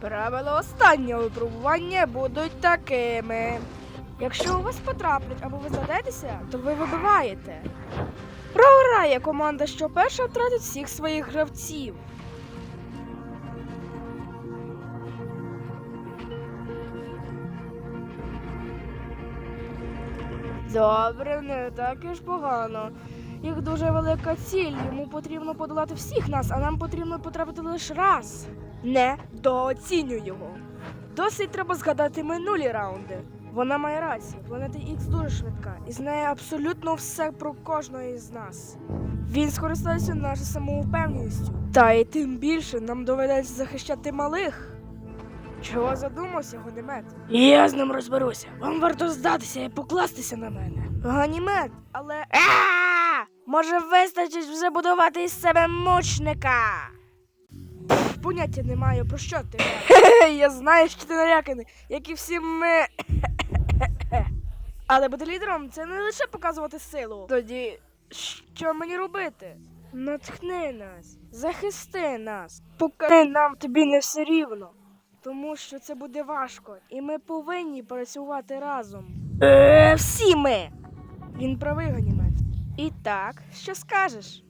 Правила останнього випробування будуть такими. Якщо у вас потраплять або ви здадетеся, то ви вибиваєте. Програє команда, що перша втратить всіх своїх гравців. Добре, не так і ж погано. Їх дуже велика ціль. Йому потрібно подолати всіх нас, а нам потрібно потрапити лише раз. Не дооцінюй його. Досить треба згадати минулі раунди. Вона має рацію. Планета Ікс дуже швидка і знає абсолютно все про кожного із нас. Він скористається нашою самоупевненістю. Та й тим більше нам доведеться захищати малих. Чого задумався, Ганімед? Я з ним розберуся. Вам варто здатися і покластися на мене. Ганімед, але. Може, вистачить вже будувати із себе мучника. Поняття не маю, про що ти? Я знаю, що ти наляканий, як і всі ми. Але бути лідером це не лише показувати силу. Тоді що мені робити? Натхни нас, захисти нас, покажи нам тобі не все рівно. Тому що це буде важко, і ми повинні працювати разом. Е, всі ми. Він правий ганімець. І так, що скажеш?